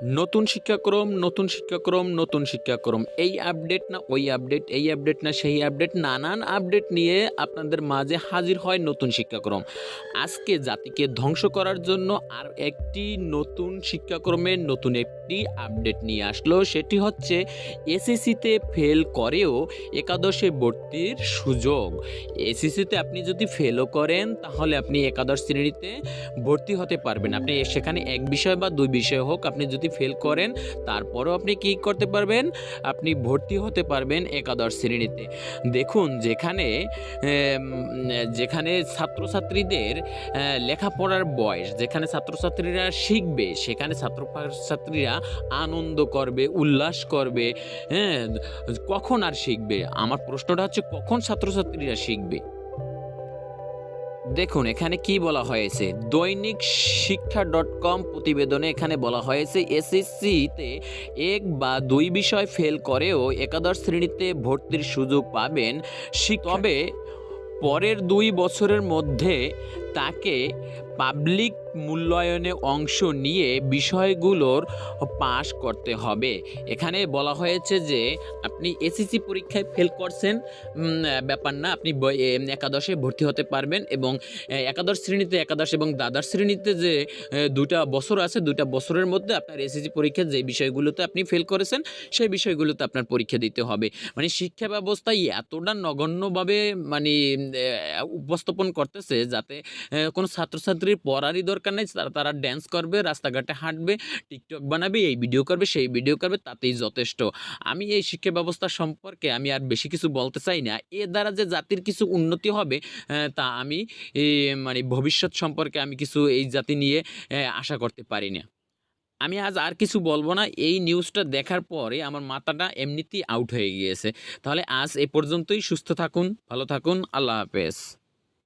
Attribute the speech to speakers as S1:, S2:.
S1: নতুন শিক্ষাক্রম নতুন শিক্ষাক্রম নতুন শিক্ষাক্রম। এই আপডেট না, ওই আপডেট এই আপডেট না, সেই আপডেট নানান আপডেট নিয়ে আপনাদের মাঝে হাজির হয় নতুন শিক্ষাক্রম। আজকে জাতিকে ধ্বংস করার জন্য আর একটি নতুন শিক্ষাক্রমের নতুন একটি আপডেট নিয়ে আসলো। সেটি হচ্ছে এসএসসিতে ফেল করেও একাদশে ভর্তির সুযোগ। এসএসসিতে আপনি যদি ফেলও করেন, তাহলে আপনি একাদশ শ্রেণীতে ভর্তি হতে পারবেন। আপনি সেখানে এক বিষয় বা দুই বিষয় হোক, আপনি যদি ফেল করেন, তারপরেও আপনি কি করতে পারবেন? আপনি ভর্তি হতে পারবেন একাদশ শ্রেণীতে। দেখুন, যেখানে যেখানে ছাত্রছাত্রীদের লেখাপড়ার বয়স, যেখানে ছাত্রছাত্রীরা শিখবে, সেখানে ছাত্র ছাত্রীরা আনন্দ করবে, উল্লাস করবে হ্যাঁ কখন আর শিখবে? আমার প্রশ্নটা হচ্ছে, কখন ছাত্রছাত্রীরা শিখবে? দেখুন এখানে কি বলা হয়েছে? দৈনিক শিক্ষা ডট কম প্রতিবেদনে এখানে বলা হয়েছে এসএসসিতে এক বা দুই বিষয় ফেল করেও একাদশ শ্রেণীতে ভর্তির সুযোগ পাবেন। তবে পরের দুই বছরের মধ্যে তাকে পাবলিক মূল্যায়নে অংশ নিয়ে বিষয়গুলোর পাশ করতে হবে। এখানে বলা হয়েছে যে, আপনি এসএসসি পরীক্ষায় ফেল করছেন ব্যাপার না, আপনি একাদশে ভর্তি হতে পারবেন এবং একাদশ শ্রেণীতে একাদশ এবং দ্বাদশ শ্রেণীতে যে দুটা বছর আছে, দুটা বছরের মধ্যে আপনার এসএসসি পরীক্ষা যে বিষয়গুলোতে আপনি ফেল করেছেন, সেই বিষয়গুলোতে আপনার পরীক্ষা দিতে হবে। মানে শিক্ষা ব্যবস্থায় এতটা নগণ্যভাবে মানে উপস্থাপন করতেছে যাতে কোনো ছাত্রছাত্রীর পড়ারই দরকার নেই, তারা তারা ড্যান্স করবে, রাস্তাঘাটে হাঁটবে, টিকটক বানাবে, এই ভিডিও করবে, সেই ভিডিও করবে, তাতেই যথেষ্ট। আমি এই শিক্ষা ব্যবস্থা সম্পর্কে আমি আর বেশি কিছু বলতে চাই না। এ দ্বারা যে জাতির কিছু উন্নতি হবে তা আমি মানে ভবিষ্যৎ সম্পর্কে আমি কিছু এই জাতি নিয়ে আশা করতে পারি না। আমি আজ আর কিছু বলব না। এই নিউজটা দেখার পরে আমার মাথাটা এমনিতেই আউট হয়ে গিয়েছে। তাহলে আজ এ পর্যন্তই। সুস্থ থাকুন, ভালো থাকুন। আল্লাহ হাফেজ।